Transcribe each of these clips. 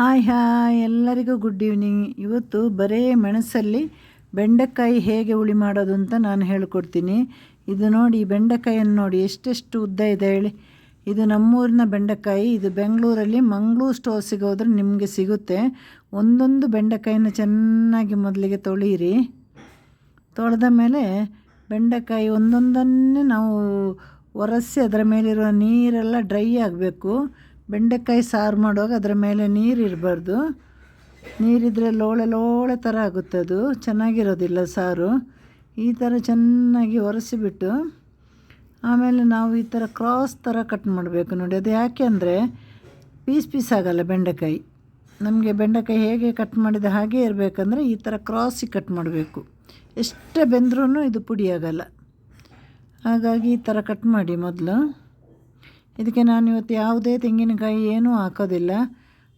Hi hi, ಎಲ್ಲರಿಗೂ good evening ಇವತ್ತು ಬರೇ ಮೆಣಸಲ್ಲಿ ಬೆಂಡೆಕಾಯಿ ಹೇಗೆ ಹುಳಿ ಮಾಡೋದು ಅಂತ ನಾನು ಹೇಳಿಕೊಡ್ತೀನಿ. ಇದು ನೋಡಿ, ಬೆಂಡೆಕಾಯಿಯನ್ನು ನೋಡಿ, ಎಷ್ಟೆಷ್ಟು ಉದ್ದ ಇದೆ ಹೇಳಿ. ಇದು ನಮ್ಮೂರಿನ ಬೆಂಡೆಕಾಯಿ, ಇದು ಬೆಂಗಳೂರಲ್ಲಿ ಮಂಗಳೂರು ಸ್ಟೋರ್ಸಿಗೆ ಹೋದ್ರೆ ನಿಮಗೆ ಸಿಗುತ್ತೆ. ಒಂದೊಂದು ಬೆಂಡೆಕಾಯಿನ ಚೆನ್ನಾಗಿ ಮೊದಲಿಗೆ ತೊಳೀರಿ. ತೊಳೆದ ಮೇಲೆ ಬೆಂಡೆಕಾಯಿ ಒಂದೊಂದನ್ನೇ ನಾವು ಒರೆಸಿ ಅದರ ಮೇಲಿರುವ ನೀರೆಲ್ಲ ಡ್ರೈ ಆಗಬೇಕು. ಬೆಂಡೆಕಾಯಿ ಸಾರು ಮಾಡುವಾಗ ಅದರ ಮೇಲೆ ನೀರು ಇರಬಾರ್ದು. ನೀರಿದ್ರೆ ಲೋಳೆ ಲೋಳೆ ಥರ ಆಗುತ್ತೆ ಅದು. ಚೆನ್ನಾಗಿರೋದಿಲ್ಲ ಸಾರು. ಈ ಥರ ಚೆನ್ನಾಗಿ ಒರೆಸಿಬಿಟ್ಟು ಆಮೇಲೆ ನಾವು ಈ ಥರ ಕ್ರಾಸ್ ಥರ ಕಟ್ ಮಾಡಬೇಕು ನೋಡಿ. ಅದು ಯಾಕೆ ಅಂದರೆ ಪೀಸ್ ಪೀಸ್ ಆಗಲ್ಲ ಬೆಂಡೆಕಾಯಿ. ನಮಗೆ ಬೆಂಡೆಕಾಯಿ ಹೇಗೆ ಕಟ್ ಮಾಡಿದ ಹಾಗೆ ಇರಬೇಕಂದ್ರೆ ಈ ಥರ ಕ್ರಾಸಿಗೆ ಕಟ್ ಮಾಡಬೇಕು. ಎಷ್ಟೇ ಬೆಂದ್ರೂ ಇದು ಪುಡಿ ಆಗಲ್ಲ. ಹಾಗಾಗಿ ಈ ಥರ ಕಟ್ ಮಾಡಿ ಮೊದಲು. ಇದಕ್ಕೆ ನಾನು ಇವತ್ತು ಯಾವುದೇ ತೆಂಗಿನಕಾಯಿ ಏನೂ ಹಾಕೋದಿಲ್ಲ.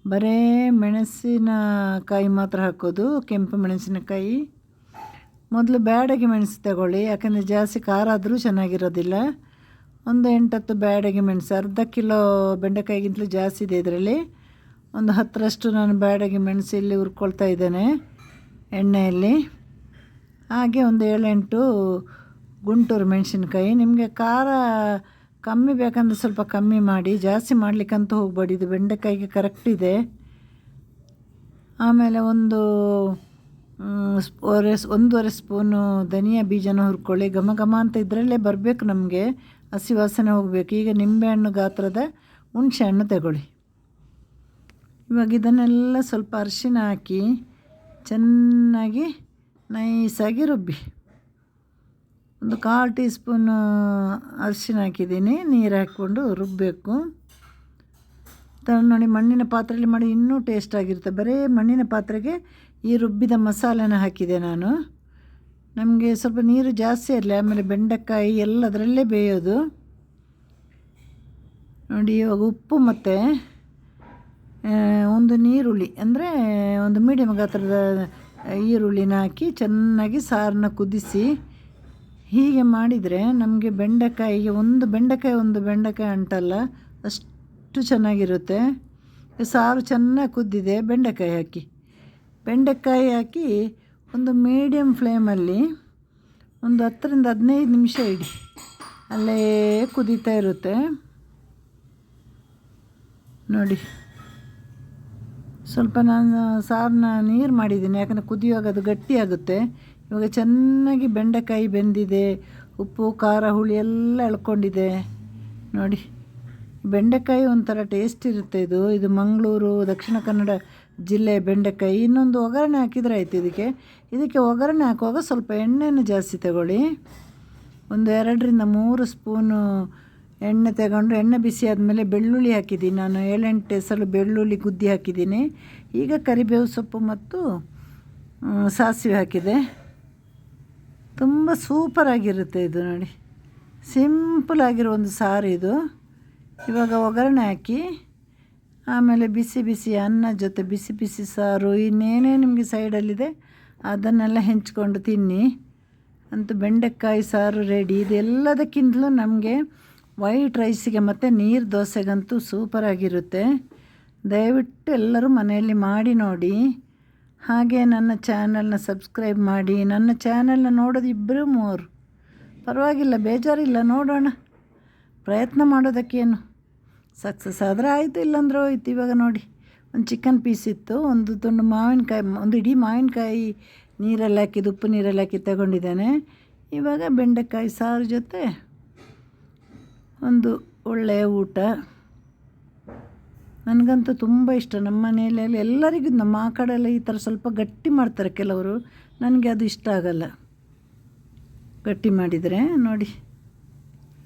ಬರೇ ಮೆಣಸಿನಕಾಯಿ ಮಾತ್ರ ಹಾಕೋದು, ಕೆಂಪು ಮೆಣಸಿನಕಾಯಿ. ಮೊದಲು ಬ್ಯಾಡಗಿ ಮೆಣಸು ತಗೊಳ್ಳಿ, ಯಾಕಂದರೆ ಜಾಸ್ತಿ ಖಾರ ಆದರೂ ಚೆನ್ನಾಗಿರೋದಿಲ್ಲ. ಒಂದು ಎಂಟತ್ತು ಬ್ಯಾಡಗಿ ಮೆಣಸು, ಅರ್ಧ ಕಿಲೋ ಬೆಂಡೆಕಾಯಿಗಿಂತಲೂ ಜಾಸ್ತಿ ಇದೆ ಇದರಲ್ಲಿ. ಒಂದು ಹತ್ತರಷ್ಟು ನಾನು ಬ್ಯಾಡಗಿ ಮೆಣಸು ಇಲ್ಲಿ ಹುರ್ಕೊಳ್ತಾ ಇದ್ದೇನೆ ಎಣ್ಣೆಯಲ್ಲಿ. ಹಾಗೆ ಒಂದು ಏಳೆಂಟು ಗುಂಟೂರು ಮೆಣಸಿನಕಾಯಿ. ನಿಮಗೆ ಖಾರ ಕಮ್ಮಿ ಬೇಕಂದ್ರೆ ಸ್ವಲ್ಪ ಕಮ್ಮಿ ಮಾಡಿ, ಜಾಸ್ತಿ ಮಾಡಲಿಕ್ಕಂತೂ ಹೋಗಬೇಡಿ, ಇದು ಬೆಂಡೆಕಾಯಿಗೆ ಕರೆಕ್ಟ್ ಇದೆ. ಆಮೇಲೆ ಒಂದು ಒರೆ, ಒಂದೂವರೆ ಸ್ಪೂನು ಧನಿಯಾ ಬೀಜನ ಹುರ್ಕೊಳ್ಳಿ. ಘಮ ಘಮ ಅಂತ ಇದರಲ್ಲೇ ಬರಬೇಕು ನಮಗೆ. ಹಸಿ ವಾಸನೆ ಹೋಗಬೇಕು. ಈಗ ನಿಂಬೆಹಣ್ಣು ಗಾತ್ರದ ಹುಣಸೆ ಹಣ್ಣು ತಗೊಳ್ಳಿ. ಇವಾಗ ಇದನ್ನೆಲ್ಲ ಸ್ವಲ್ಪ ಅರಿಶಿನ ಹಾಕಿ ಚೆನ್ನಾಗಿ ನೈಸಾಗಿ ರುಬ್ಬಿ. ಒಂದು ಕಾಲು ಟೀ ಸ್ಪೂನ್ ಅರಿಶಿನ ಹಾಕಿದ್ದೀನಿ. ನೀರು ಹಾಕ್ಕೊಂಡು ರುಬ್ಬಬೇಕು ನೋಡಿ ಮಣ್ಣಿನ ಪಾತ್ರೆಯಲ್ಲಿ ಮಾಡಿ ಇನ್ನೂ ಟೇಸ್ಟ್ ಆಗಿರುತ್ತೆ. ಬರೀ ಮಣ್ಣಿನ ಪಾತ್ರೆಗೆ ಈ ರುಬ್ಬಿದ ಮಸಾಲೆನ ಹಾಕಿದೆ ನಾನು. ನಮಗೆ ಸ್ವಲ್ಪ ನೀರು ಜಾಸ್ತಿ ಇರಲಿ, ಆಮೇಲೆ ಬೆಂಡೆಕಾಯಿ ಎಲ್ಲ ಅದರಲ್ಲೇ ಬೇಯೋದು. ನೋಡಿ, ಇವಾಗ ಉಪ್ಪು ಮತ್ತು ಒಂದು ನೀರುಳ್ಳಿ, ಅಂದರೆ ಒಂದು ಮೀಡಿಯಮ್ ಗಾತ್ರದ ಈರುಳ್ಳಿನ ಹಾಕಿ ಚೆನ್ನಾಗಿ ಸಾರನ್ನ ಕುದಿಸಿ ಹೀಗೆ ಮಾಡಿದರೆ ನಮಗೆ ಬೆಂಡೆಕಾಯಿಗೆ ಒಂದು ಬೆಂಡೆಕಾಯಿ ಒಂದು ಬೆಂಡೆಕಾಯಿ ಅಂಟಲ್ಲ, ಅಷ್ಟು ಚೆನ್ನಾಗಿರುತ್ತೆ. ಸಾರು ಚೆನ್ನಾಗಿ ಕುದ್ದಿದೆ, ಬೆಂಡೆಕಾಯಿ ಹಾಕಿ. ಬೆಂಡೆಕಾಯಿ ಹಾಕಿ ಒಂದು ಮೀಡಿಯಮ್ ಫ್ಲೇಮಲ್ಲಿ ಒಂದು ಹತ್ತರಿಂದ ಹದಿನೈದು ನಿಮಿಷ ಇಡಿ. ಅಲ್ಲೇ ಕುದೀತಾ ಇರುತ್ತೆ. ನೋಡಿ. ಸ್ವಲ್ಪ ನಾನು ಸಾರನ್ನ ನೀರು ಮಾಡಿದ್ದೀನಿ, ಯಾಕಂದರೆ ಕುದಿಯುವಾಗ ಅದು ಗಟ್ಟಿಯಾಗುತ್ತೆ ಇವಾಗ ಚೆನ್ನಾಗಿ ಬೆಂಡೆಕಾಯಿ ಬೆಂದಿದೆ, ಉಪ್ಪು, ಖಾರ, ಹುಳಿ ಎಲ್ಲ ಎಳ್ಕೊಂಡಿದೆ. ನೋಡಿ, ಬೆಂಡೆಕಾಯಿ ಒಂಥರ ಟೇಸ್ಟ್ ಇರುತ್ತೆ ಇದು. ಇದು ಮಂಗಳೂರು, ದಕ್ಷಿಣ ಕನ್ನಡ ಜಿಲ್ಲೆ ಬೆಂಡೆಕಾಯಿ. ಇನ್ನೊಂದು ಒಗ್ಗರಣೆ ಹಾಕಿದರೆ ಆಯ್ತು ಇದಕ್ಕೆ. ಇದಕ್ಕೆ ಒಗ್ಗರಣೆ ಹಾಕುವಾಗ ಸ್ವಲ್ಪ ಎಣ್ಣೆಯನ್ನು ಜಾಸ್ತಿ ತಗೊಳ್ಳಿ. ಒಂದು ಎರಡರಿಂದ ಮೂರು ಸ್ಪೂನು ಎಣ್ಣೆ ತಗೊಂಡು, ಎಣ್ಣೆ ಬಿಸಿ ಆದಮೇಲೆ ಬೆಳ್ಳುಳ್ಳಿ ಹಾಕಿದ್ದೀನಿ. ನಾನು ಏಳೆಂಟು ಸಲ ಬೆಳ್ಳುಳ್ಳಿ ಗುದ್ದಿ ಹಾಕಿದ್ದೀನಿ. ಈಗ ಕರಿಬೇವು ಸೊಪ್ಪು ಮತ್ತು ಸಾಸಿವೆ ಹಾಕಿದೆ. ತುಂಬ ಸೂಪರಾಗಿರುತ್ತೆ ಇದು ನೋಡಿ. ಸಿಂಪಲ್ ಆಗಿರೋ ಒಂದು ಸಾರು ಇದು. ಇವಾಗ ಒಗ್ಗರಣೆ ಹಾಕಿ, ಆಮೇಲೆ ಬಿಸಿ ಬಿಸಿ ಅನ್ನ ಜೊತೆ ಬಿಸಿ ಬಿಸಿ ಸಾರು, ಇನ್ನೇನೇ ನಿಮಗೆ ಸೈಡಲ್ಲಿದೆ ಅದನ್ನೆಲ್ಲ ಹೆಂಚ್ಕೊಂಡು ತಿನ್ನಿ. ಅಂತೂ ಬೆಂಡೆಕಾಯಿ ಸಾರು ರೆಡಿ ಇದೆಲ್ಲದಕ್ಕಿಂತಲೂ ನಮಗೆ ವೈಟ್ ರೈಸಿಗೆ ಮತ್ತು ನೀರು ದೋಸೆಗಂತೂ ಸೂಪರಾಗಿರುತ್ತೆ ದಯವಿಟ್ಟು ಎಲ್ಲರೂ ಮನೆಯಲ್ಲಿ ಮಾಡಿ ನೋಡಿ. ಹಾಗೆ ನನ್ನ ಚಾನಲ್ನ ಸಬ್ಸ್ಕ್ರೈಬ್ ಮಾಡಿ. ನನ್ನ ಚಾನಲ್ನ ನೋಡೋದು ಇಬ್ಬರು ಮೂವರು ಪರವಾಗಿಲ್ಲ, ಬೇಜಾರಿಲ್ಲ, ನೋಡೋಣ. ಪ್ರಯತ್ನ ಮಾಡೋದಕ್ಕೇನು ಸಕ್ಸಸ್ ಆದರೆ ಆಯಿತು, ಇಲ್ಲಾಂದ್ರೆ ಹೋಯ್ತು. ಇವಾಗ ನೋಡಿ, ಒಂದು ಚಿಕನ್ ಪೀಸ್ ಇತ್ತು. ಒಂದು ತುಂಡು ಮಾವಿನಕಾಯಿ, ಒಂದು ಇಡೀ ಮಾವಿನಕಾಯಿ ನೀರಲ್ಲಿ ಹಾಕಿದ್ದು, ಉಪ್ಪು ನೀರಲ್ಲಿ ಹಾಕಿ ತಗೊಂಡಿದ್ದೇನೆ. ಇವಾಗ ಬೆಂಡೆಕಾಯಿ ಸಾರು ಜೊತೆ ಒಂದು ಒಳ್ಳೆಯ ಊಟ. ನನಗಂತೂ ತುಂಬ ಇಷ್ಟ. ನಮ್ಮ ಮನೆಯಲ್ಲಿ ಎಲ್ಲರಿಗೂ ನಮ್ಮ ಆ ಕಡೆ ಎಲ್ಲ ಈ ಥರ ಸ್ವಲ್ಪ ಗಟ್ಟಿ ಮಾಡ್ತಾರೆ ಕೆಲವರು. ನನಗೆ ಅದು ಇಷ್ಟ ಆಗಲ್ಲ. ಗಟ್ಟಿ ಮಾಡಿದರೆ ನೋಡಿ.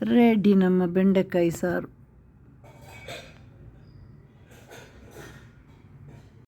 ರೆಡಿ ನಮ್ಮ ಬೆಂಡೆಕಾಯಿ ಸಾರು.